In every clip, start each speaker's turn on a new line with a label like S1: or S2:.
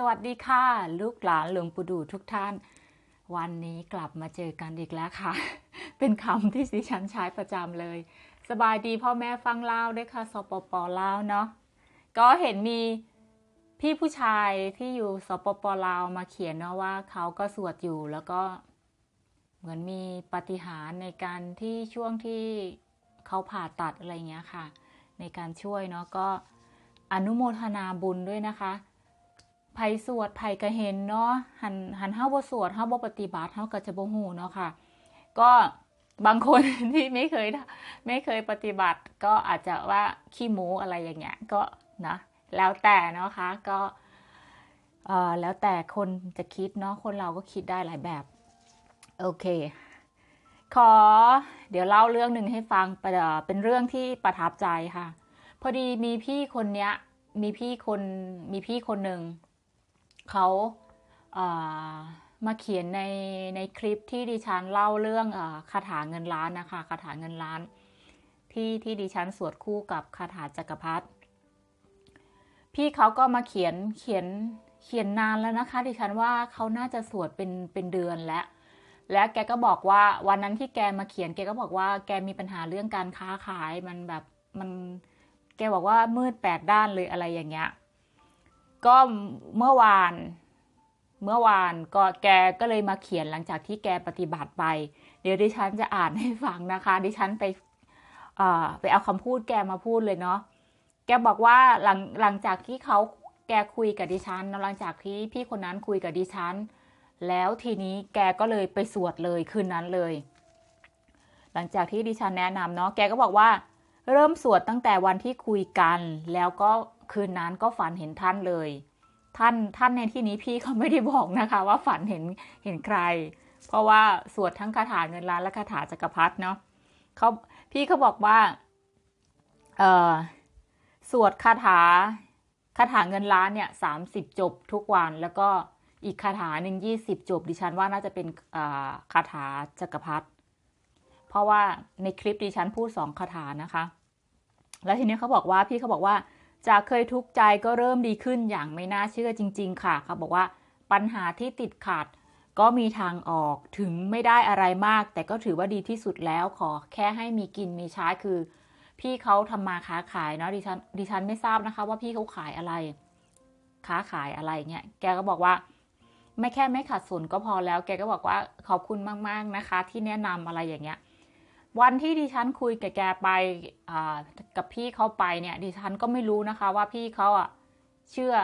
S1: สวัสดีค่ะ ลูกหลานหลวงปู่ดูทุกท่าน วันนี้กลับมาเจอกันอีกแล้วค่ะ เป็นคำที่ดิฉันใช้ประจำเลย สบายดีพ่อแม่ฟังเล่าด้วยค่ะสปปลาวเนาะก็เห็นมีพี่ผู้ชายที่อยู่สปปลาวมาเขียนเนาะว่าเขาก็สวดอยู่แล้วก็เหมือนมีปฏิหารในการที่ช่วงที่เขาผ่าตัดอะไรเงี้ยค่ะ ในการช่วยเนาะก็อนุโมทนาบุญด้วยนะคะ ไผสวดไผก็เห็นเนาะหันหันเฮาบ่สวดเฮาบ่ปฏิบัติเฮาก็จะบ่ฮู้เนาะค่ะ ก็บางคนที่ไม่เคยไม่เคยปฏิบัติ ก็อาจจะว่าขี้หมูอะไรอย่างเงี้ยก็นะแล้วแต่เนาะคะก็เอ่อแล้วแต่คนจะคิดเนาะคนเราก็คิดได้หลายแบบ โอเค ขอเดี๋ยวเล่าเรื่องหนึ่งให้ฟังเป็นเรื่องที่ประทับใจค่ะ พอดีมีพี่คนเนี้ยมีพี่คนมีพี่คนหนึ่ง เขาเอ่อมาเขียนในในคลิปที่ดิฉันเล่าเรื่องอคาถาเงินล้านนะคะคาถาเงินล้าน ที่ที่ดิฉันสวดคู่กับคาถาจักรพรรดิพี่เขาก็มาเขียนเขียนเขียนนานแล้วนะคะ ดิฉันว่าเขาน่าจะสวดเป็นเป็นเดือนแล้ว และแกก็บอกว่าวันนั้นที่แกมาเขียนแกก็บอกว่าแกมีปัญหาเรื่องการค้าขายมันแบบมันแกบอกว่ามืดแปดด้านเลยอะไรอย่างเงี้ย ก็เมื่อวาน เมื่อวานก็แกก็เลยมาเขียนหลังจากที่แกปฏิบัติไป เดี๋ยวดิฉันจะอ่านให้ฟังนะคะ ดิฉันไปไปเอาคำพูดแกมาพูดเลยเนาะ แกบอกว่าหลังหลังจากที่เขาแกคุยกับดิฉันหลังจากที่พี่คนนั้นคุยกับดิฉัน แล้วทีนี้แกก็เลยไปสวดเลยคืนนั้นเลย หลังจากที่ดิฉันแนะนำเนาะ แกก็บอกว่าเริ่มสวดตั้งแต่วันที่คุยกัน แล้วก็ คืนนั้นก็ฝันเห็นท่านเลย ท่านท่านในที่นี้พี่เขาไม่ได้บอกนะคะ ว่าฝันเห็นเห็นใคร เพราะว่าสวดทั้งคาถาเงินล้านและคาถาจักรพรรดิเนาะเขาพี่เขาบอกว่าเออสวดคาถาคาถาเงินล้านเนี่ยสามสิบจบทุกวันแล้วก็อีกคาถาหนึ่งยี่สิบจบดิฉันว่าน่าจะเป็นคาถาจักรพรรดิเพราะว่าในคลิปดิฉันพูดสองคาถานะคะ แล้วทีนี้เขาบอกว่าพี่เขาบอกว่า จากเคยทุกข์ใจก็เริ่มดีขึ้นอย่างไม่น่าเชื่อจริง ๆ ค่ะเขาบอกว่าปัญหาที่ติดขัด ก็มีทางออกถึงไม่ได้อะไรมาก แต่ก็ถือว่าดีที่สุดแล้วขอแค่ให้มีกินมีใช้คือ พี่เขาทำมาค้าขายเนาะดิฉันดิฉันไม่ทราบนะคะ ว่าพี่เขาขายอะไร ค้าขายอะไรเงี้ยแกก็บอกว่า ไม่แค่ไม่ขาดสนก็พอแล้ว แกก็บอกว่าขอบคุณมากๆนะคะ ที่แนะนำอะไรอย่างเงี้ย วันที่ดิฉันคุยกับแกไปกับพี่เขาไปเนี่ยดิฉันก็ไม่รู้นะคะว่าพี่เขาอะเชื่อ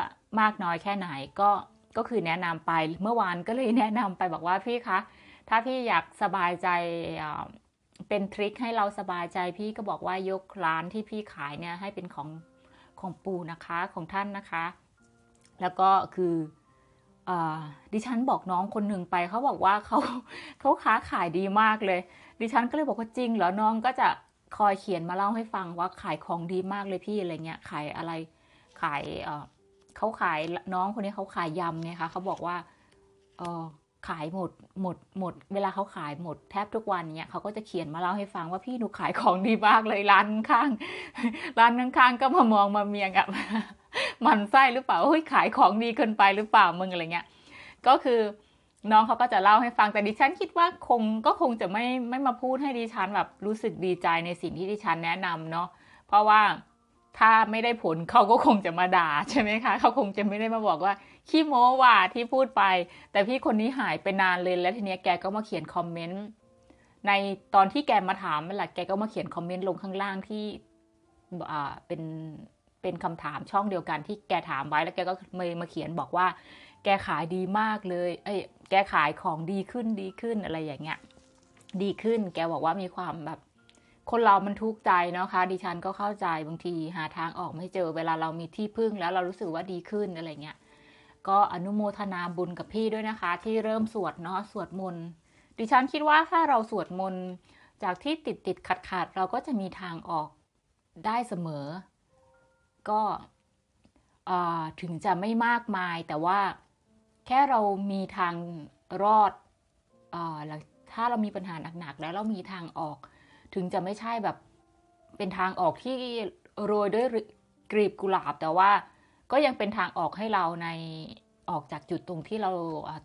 S1: มากน้อยแค่ไหนก็ก็คือแนะนำไปเมื่อวานก็เลยแนะนำไปบอกว่าพี่คะถ้าพี่อยากสบายใจเป็นทริคให้เราสบายใจพี่ก็บอกว่ายกร้านที่พี่ขายเนี่ยให้เป็นของของปู่นะคะของท่านนะคะ แล้วก็คือ ดิฉันบอกน้องคนหนึ่งไปเขาบอกว่าเขาเขาค้าขายดีมากเลย ดิฉันก็เลยบอกว่าจริงเหรอน้องก็จะคอยเขียนมาเล่าให้ฟังว่าขายของดีมากเลยพี่อะไรเงี้ยขายอะไรขายเขาขายน้องคนนี้เขาขายยำไงคะเขาบอกว่าเออขายหมดหมดหมด เวลาเขาขายหมดแทบทุกวันเนี่ยเขาก็จะเขียนมาเล่าให้ฟังว่าพี่หนูขายของดีมากเลยร้านข้างร้านข้างๆก็มามองมาเมียงอะ มันไส้หรือเปล่าเฮ้ยขายของดีเกินไปหรือเปล่ามึงอะไรเงี้ย ก็คือน้องเขาก็จะเล่าให้ฟังแต่ดิฉันคิดว่าคงก็คงจะไม่ไม่มาพูดให้ดิฉันแบบรู้สึกดีใจในสิ่งที่ดิฉันแนะนำเนาะเพราะว่าถ้าไม่ได้ผลเขาก็คงจะมาด่าใช่ไหมคะเขาคงจะไม่ได้มาบอกว่าขี้โม้ว่าที่พูดไป แต่พี่คนนี้หายไปนานเลยแล้วทีนี้แกก็มาเขียนคอมเมนต์ในตอนที่แกมาถามนั่นแหละแกก็มาเขียนคอมเมนต์ลงข้างล่างที่อ่าเป็น เป็นคำถามช่องเดียวกันที่แกถามไว้แล้วแกก็มามาเขียนบอกว่า แกขายดีมากเลย เอ้ยแกขายของดีขึ้นดีขึ้นอะไรอย่างเงี้ย ดีขึ้น แกบอกว่ามีความแบบ คนเรามันทุกข์ใจเนาะคะดิฉันก็เข้าใจบางทีหาทางออกไม่เจอเวลาเรามีที่พึ่งแล้วเรารู้สึกว่าดีขึ้นอะไรเงี้ยก็อนุโมทนาบุญกับพี่ด้วยนะคะ ที่เริ่มสวดเนาะสวดมนต์ดิฉันคิดว่าถ้าเราสวดมนต์จากที่ติดติดขัดขัดเราก็จะมีทางออกได้เสมอ ก็ถึงจะไม่มากมาย แต่ว่าแค่เรามีทางรอดอถ้าเรามีปัญหาหนักๆแล้วเรามีทางออก ถึงจะไม่ใช่แบบเป็นทางออกที่โรยด้วยกลีบกุหลาบ แต่ว่าก็ยังเป็นทางออกให้เราในออกจากจุดตรงที่เรา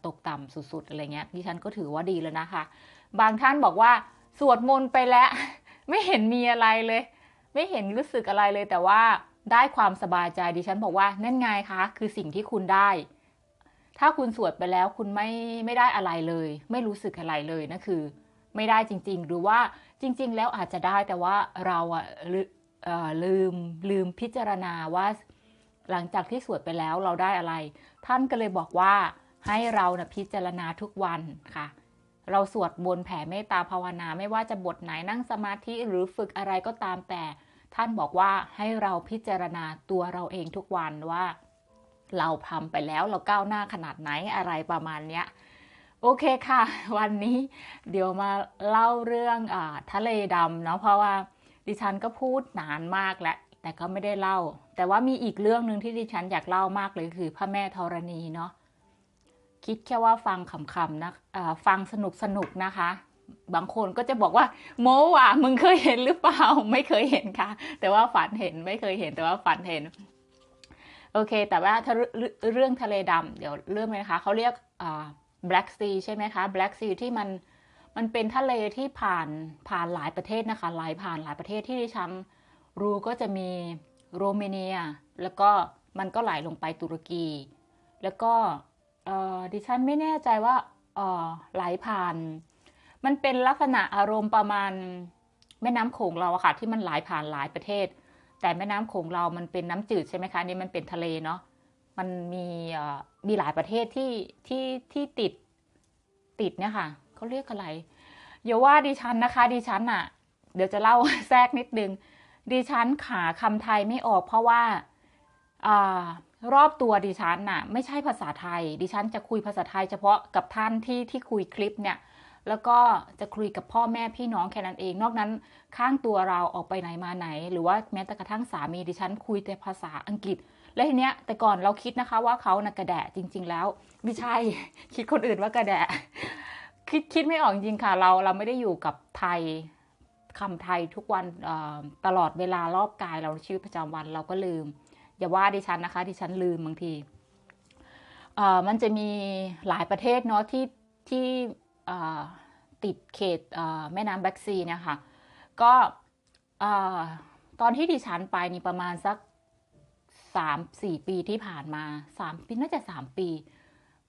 S1: ตกต่ำสุดๆอะไรเงี้ยดิฉันก็ถือว่าดีแล้วนะคะ บางท่านบอกว่าสวดมนต์ไปแล้ว ไม่เห็นมีอะไรเลย ไม่เห็นรู้สึกอะไรเลยแต่ว่า ได้ความสบายใจดิฉันบอกว่านั่นไงคะ คือสิ่งที่คุณได้ ถ้าคุณสวดไปแล้วคุณไม่ไม่ได้อะไรเลย ไม่รู้สึกอะไรเลยนั่นคือ ไม่ได้จริง ๆ หรือว่าจริง ๆ แล้วอาจจะได้แต่ว่าเราอะลืเอ่อลืมลืมพิจารณาว่า หลังจากที่สวดไปแล้วเราได้อะไร ท่านก็เลยบอกว่าให้เรานะพิจารณาทุกวันค่ะ เราสวดบนแผ่เมตตาภาวนาไม่ว่าจะบทไหนนั่งสมาธิหรือฝึกอะไรก็ตามแต่ ท่านบอกว่าให้เราพิจารณาตัวเราเองทุกวันว่า เราทำไปแล้วเราก้าวหน้าขนาดไหนอะไรประมาณเนี้ยโอเคค่ะ วันนี้เดี๋ยวมาเล่าเรื่องอทะเลดำเนาะเพราะว่าดิฉันก็พูดนานมากแล้วแต่ก็ไม่ได้เล่า แต่ว่ามีอีกเรื่องหนึ่งที่ดิฉันอยากเล่ามากเลยคือพระแม่ธรณีเนาะคิดแค่ว่าฟังขำๆนะฟังสนุกสนุกๆนะคะ บางคนก็จะบอกว่า โมว่ะมึงเคยเห็นหรือเปล่า ไม่เคยเห็นค่ะ แต่ว่าฝันเห็นไม่เคยเห็นแต่ว่าฝันเห็น โอเค แต่ว่าถ้าเรื่องทะเลดำเดี๋ยวเรื่องไหมนะคะเขาเรียกอ่า Black Sea ใช่ไหมคะ Black Sea ที่มันมันเป็นทะเลที่ผ่านผ่านหลายประเทศนะคะไหลผ่านหลายประเทศที่ดิฉันรู้ก็จะมีโรมาเนีย แล้วก็มันก็ไหลลงไปตุรกี แล้วก็ดิฉันไม่แน่ใจว่าไหลผ่าน มันเป็นลักษณะอารมณ์ประมาณแม่น้ำโขงเราอะค่ะ ที่มันไหลผ่านหลายประเทศ แต่แม่น้ำโขงเรามันเป็นน้ำจืดใช่ไหมคะนี่มันเป็นทะเลเนาะมันมีมีหลายประเทศที่ที่ที่ติดติดเนี่ยค่ะเขาเรียกอะไรอย่าว่าดิฉันนะคะ ดิฉันอะเดี๋ยวจะเล่าแทรกนิดนึง ดิฉันขาคำไทยไม่ออกเพราะว่าอารอบตัวดิฉันน่ะ ไม่ใช่ภาษาไทย ดิฉันจะคุยภาษาไทยเฉพาะกับท่านที่ที่คุยคลิปเนี่ย แล้วก็จะคุยกับพ่อแม่พี่น้องแค่นั้นเอง นอกนั้นข้างตัวเราออกไปไหนมาไหน หรือว่าแม้แต่กระทั่งสามีดิฉันคุยแต่ภาษาอังกฤษ และทีเนี้ยแต่ก่อนเราคิดนะคะว่าเขานะกระแดะจริง ๆ แล้ว ไม่ใช่คิดคนอื่นว่ากระแดะคิดคิดไม่ออกจริงค่ะ เราเราไม่ได้อยู่กับไทยคำไทยทุกวันตลอดเวลารอบกายเราชีวิตประจำวันเราก็ลืม อย่าว่าดิฉันนะคะ ดิฉันลืมบางทีมันจะมีหลายประเทศเนาะที่ที่ ติดเขตแม่น้ำแบ็กซีเนี่ยค่ะ ก็ตอนที่ดิฉันไปนี่ประมาณสักสามสี่ปีที่ผ่านมาสามปีน่าจะสามปี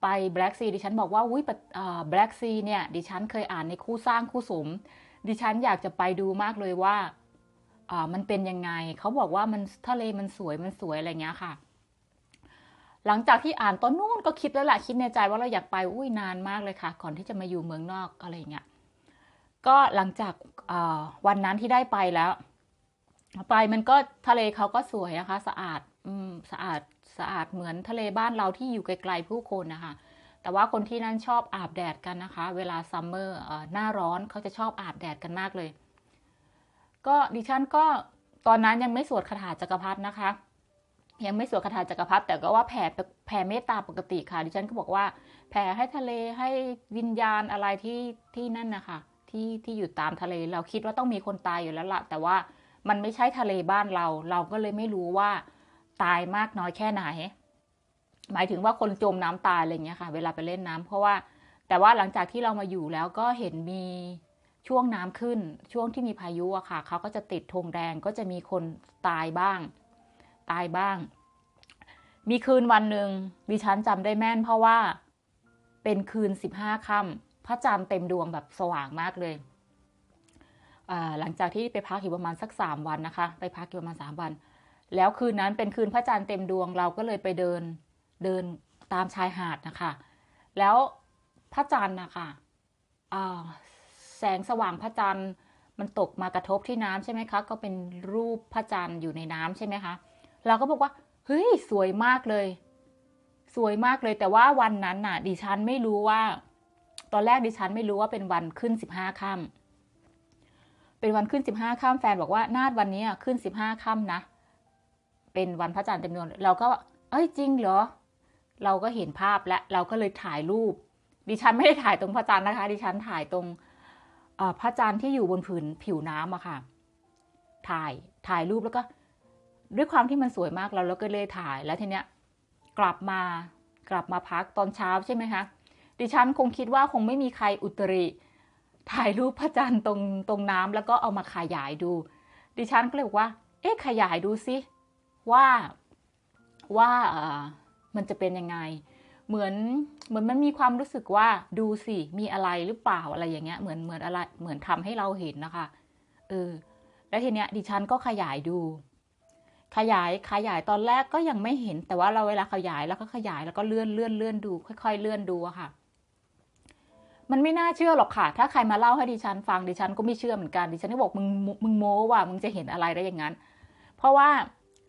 S1: ไป Black Sea ดิฉันบอกว่าอุ้ยเอ่อ Black Sea เนี่ยดิฉันเคยอ่านในคู่สร้างคู่สม ดิฉันอยากจะไปดูมากเลยว่ามันเป็นยังไง เขาบอกว่ามันทะเลมันสวยมันสวยอะไรเงี้ยค่ะ หลังจากที่อ่านตอนนู้นก็คิดแล้วแหละคิดในใจว่าเราอยากไปอุ้ยนานมากเลยค่ะ ก่อนที่จะมาอยู่เมืองนอกอะไรเงี้ยก็หลังจากวันนั้นที่ได้ไปแล้วไปมันก็ทะเลเขาก็สวยนะคะ สะอาดอืมสะอาดสะอาดเหมือนทะเลบ้านเราที่อยู่ไกลๆผู้คนนะคะแต่ว่าคนที่นั่นชอบอาบแดดกันนะคะ เวลาซัมเมอร์หน้าร้อนเขาจะชอบอาบแดดกันมากเลย ก็ดิฉันก็ตอนนั้นยังไม่สวดคาถาจักรพรรดินะคะ ยังไม่สวดคาถาจักรพรรดิแต่ก็ว่าแผ่แผ่เมตตาปกติค่ะดิฉันก็บอกว่า แผ่ให้ทะเลให้วิญญาณอะไรที่ที่นั่นนะคะที่ที่อยู่ตามทะเลเราคิดว่าต้องมีคนตายอยู่แล้วละแต่ว่ามันไม่ใช่ทะเลบ้านเรา เราก็เลยไม่รู้ว่าตายมากน้อยแค่ไหน หมายถึงว่าคนจมน้ำตายอะไรเงี้ยค่ะ เวลาไปเล่นน้ำเพราะว่าแต่ว่าหลังจากที่เรามาอยู่แล้วก็เห็นมีช่วงน้ำขึ้น ช่วงที่มีพายุอะค่ะ เขาก็จะติดธงแดงก็จะมีคนตายบ้าง ตายบ้าง มีคืนวันหนึ่งดิฉันจำได้แม่นเพราะว่าเป็นคืนสิบห้าค่ำพระจันทร์เต็มดวงแบบสว่างมากเลยหลังจากที่ไปพักอยู่ประมาณสักสามวันนะคะ ไปพักอยู่ประมาณสามวัน แล้วคืนนั้นเป็นคืนพระจันทร์เต็มดวงเราก็เลยไปเดินเดินตามชายหาดนะคะ แล้วพระจันทร์นะคะแสงสว่างพระจันทร์มันตกมากระทบที่น้ำใช่ไหมคะ ก็เป็นรูปพระจันทร์อยู่ในน้ำใช่ไหมคะ เราก็บอกว่า เฮ้ย สวยมากเลย สวยมากเลย แต่ว่าวันนั้นน่ะ ดิฉันไม่รู้ว่า ตอนแรกดิฉันไม่รู้ว่าเป็นวันขึ้นสิบห้าค่ำเป็นวันขึ้นสิบห้าค่ำแฟนบอกว่านาดวันนี้ขึ้นสิบห้าค่ำนะ เป็นวันพระจันทร์เต็มดวงเราก็ เอ้ยจริงเหรอ เราก็เห็นภาพและเราก็เลยถ่ายรูป ดิฉันไม่ได้ถ่ายตรงพระจันทร์นะคะ ดิฉันถ่ายตรงพระจันทร์ที่อยู่บนผืนผิวน้ำอะค่ะ ถ่าย ถ่ายรูปแล้วก็ ด้วยความที่มันสวยมากเราเราก็เลยถ่ายแล้วทีเนี้ยกลับมากลับมาพักตอนเช้าใช่ไหมคะดิฉันคงคิดว่าคงไม่มีใครอุตริถ่ายรูปพระจันทร์ตรงตรงน้ำแล้วก็เอามาขยายดู ดิฉันก็เลยบอกว่า เอ๊ะขยายดูสิว่าว่าเอ่อมันจะเป็นยังไง เหมือนเหมือนมันมีความรู้สึกว่าดูสิมีอะไรหรือเปล่าอะไรอย่างเงี้ยเหมือนเหมือนอะไรเหมือนทำให้เราเห็นนะคะเออแล้วทีเนี้ยดิฉันก็ขยายดู ขยายขยายตอนแรกก็ยังไม่เห็น แต่ว่าเราเวลาขยายแล้วก็ขยายแล้วก็เลื่อนเลื่อนเลื่อนดู ค่อย ๆ เลื่อนดูอะค่ะ มันไม่น่าเชื่อหรอกค่ะ ถ้าใครมาเล่าให้ดิฉันฟังดิฉันก็ไม่เชื่อเหมือนกันดิฉันก็บอกมึงมึงโม้ว่ามึงจะเห็นอะไรได้อย่างนั้น เพราะว่า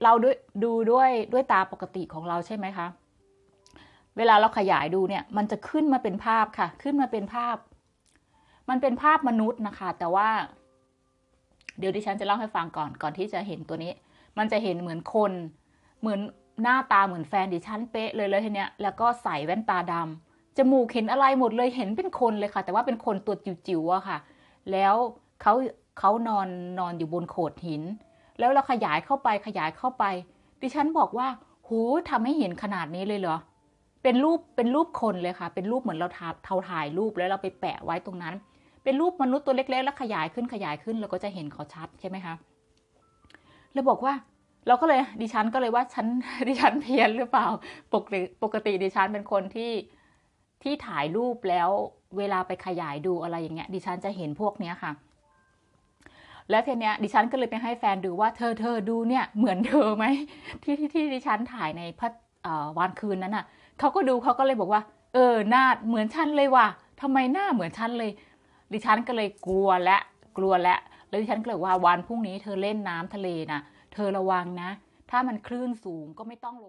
S1: เราด้วยดูด้วยด้วยตาปกติของเราใช่ไหมคะเวลาเราขยายดูเนี่ย มันจะขึ้นมาเป็นภาพค่ะ ขึ้นมาเป็นภาพ มันเป็นภาพมนุษย์นะคะ แต่ว่า เดี๋ยวดิฉันจะเล่าให้ฟังก่อนก่อนที่จะเห็นตัวนี้ มันจะเห็นเหมือนคน เหมือนหน้าตาเหมือนแฟนดิฉันเป๊ะเลยเลยทีเนี้ยแล้วก็ใส่แว่นตาดำจมูกเห็นอะไรหมดเลยเห็นเป็นคนเลยค่ะ แต่ว่าเป็นคนตัวจิ๋วๆอะค่ะ แล้วเขาเขานอนนอนอยู่บนโขดหิน แล้วเราขยายเข้าไปขยายเข้าไป ดิฉันบอกว่าโหทำให้เห็นขนาดนี้เลยเหรอเป็นรูปเป็นรูปคนเลยค่ะ เป็นรูปเหมือนเราถ่ายเทาถ่ายรูปแล้วเราไปแปะไว้ตรงนั้น เป็นรูปมนุษย์ตัวเล็กๆ แล้วขยายขึ้นขยายขึ้นเราก็จะเห็นเขาชัดใช่ไหมคะ แล้วบอกว่า เราก็เลยดิฉันก็เลยว่าฉันดิฉันเพี้ยนหรือเปล่าปกติปกติดิฉันเป็นคนที่ที่ถ่ายรูปแล้วเวลาไปขยายดูอะไรอย่างเงี้ย ดิฉันจะเห็นพวกเนี้ยค่ะ แล้วทีเนี้ยดิฉันก็เลยไปให้แฟนดูว่าเธอเธอดูเนี่ยเหมือนเธอไหมที่ที่ที่ดิฉันถ่ายในพัดวันคืนนั้นน่ะเขาก็ดูเขาก็เลยบอกว่า เออหน้าเหมือนฉันเลยว่ะทำไมหน้าเหมือนฉันเลย ดิฉันก็เลยกลัวและกลัวและ แล้วดิฉันก็เลยว่าวันพรุ่งนี้เธอเล่นน้ำทะเลนะเธอระวังนะ ถ้ามันคลื่นสูงก็ไม่ต้องลง